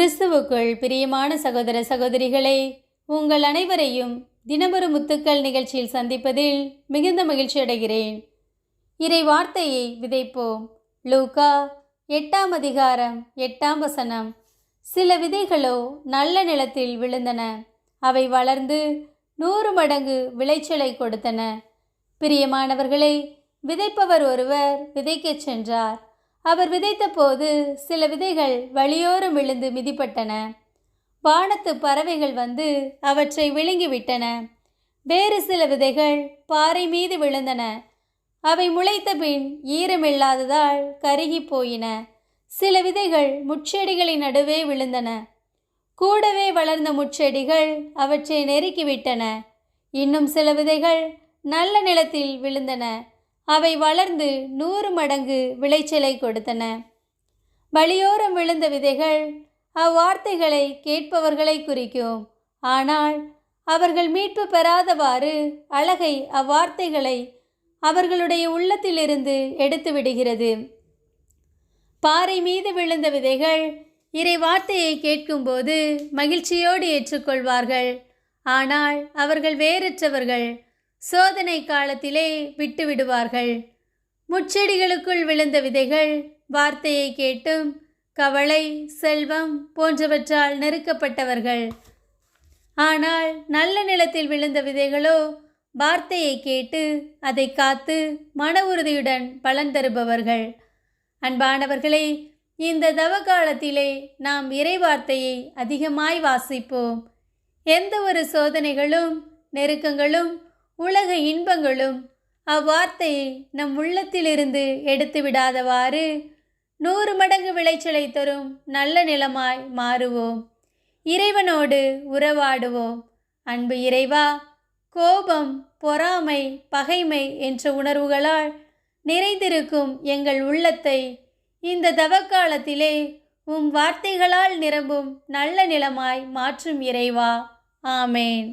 கிறிஸ்துவுக்குள் பிரியமான சகோதர சகோதரிகளே உங்கள் அனைவரையும் தினமொரு முத்துக்கள் நிகழ்ச்சியில் சந்திப்பதில் மிகுந்த மகிழ்ச்சி அடைகிறேன். இறை வார்த்தையை விதைப்போம். லூகா எட்டாம் அதிகாரம் எட்டாம் வசனம். சில விதைகளோ நல்ல நிலத்தில் விழுந்தன. அவை வளர்ந்து நூறு மடங்கு விளைச்சலை கொடுத்தன. பிரியமானவர்களை விதைப்பவர் ஒருவர் விதைக்கச் சென்றார். அவர் விதைத்தபோது சில விதைகள் வழியோரம் விழுந்து மிதிப்பட்டன. வானத்து பறவைகள் வந்து அவற்றை விழுங்கிவிட்டன. வேறு சில விதைகள் பாறை மீது விழுந்தன. அவை முளைத்த பின் ஈரமில்லாததால் கருகி போயின. சில விதைகள் முட்செடிகளின் நடுவே விழுந்தன. கூடவே வளர்ந்த முட்செடிகள் அவற்றை நெருக்கிவிட்டன. இன்னும் சில விதைகள் நல்ல நிலத்தில் விழுந்தன. அவை வளர்ந்து நூறு மடங்கு விளைச்சலை கொடுத்தன. வழியோரம் விழுந்த விதைகள் அவ்வார்த்தைகளை கேட்பவர்களை குறிக்கும். ஆனால் அவர்கள் மீட்பு பெறாதவாறு அழகை அவ்வார்த்தைகளை அவர்களுடைய உள்ளத்திலிருந்து எடுத்து விடுகிறது. பாறை மீது விழுந்த விதைகள் இறை வார்த்தையை கேட்கும்போது மகிழ்ச்சியோடு ஏற்றுக்கொள்வார்கள். ஆனால் அவர்கள் வேறற்றவர்கள் சோதனை காலத்திலே விட்டு விடுவார்கள் முச்செடிகளுக்குள் விழுந்த விதைகள் வார்த்தையை கேட்டும் கவலை செல்வம் போன்றவற்றால் நெருக்கப்பட்டவர்கள் ஆனால் நல்ல நிலத்தில் விழுந்த விதைகளோ வார்த்தையை கேட்டு அதை காத்து மன உறுதியுடன் பலன் தருபவர்கள். அன்பானவர்களே இந்த தவ காலத்திலே நாம் இறை வார்த்தையை அதிகமாய் வாசிப்போம். எந்த ஒரு சோதனைகளும் நெருக்கங்களும் உலக இன்பங்களும் அவ்வார்த்தையை நம் உள்ளத்திலிருந்து எடுத்து விடாதவாறு நூறு மடங்கு விளைச்சலை தரும் நல்ல நிலமாய் மாறுவோம். இறைவனோடு உறவாடுவோம். அன்பு இறைவா கோபம் பொறாமை பகைமை என்ற உணர்வுகளால் நிறைந்திருக்கும் எங்கள் உள்ளத்தை இந்த தவக்காலத்திலே உம் வார்த்தைகளால் நிரம்பும் நல்ல நிலமாய் மாற்றும் இறைவா. ஆமேன்.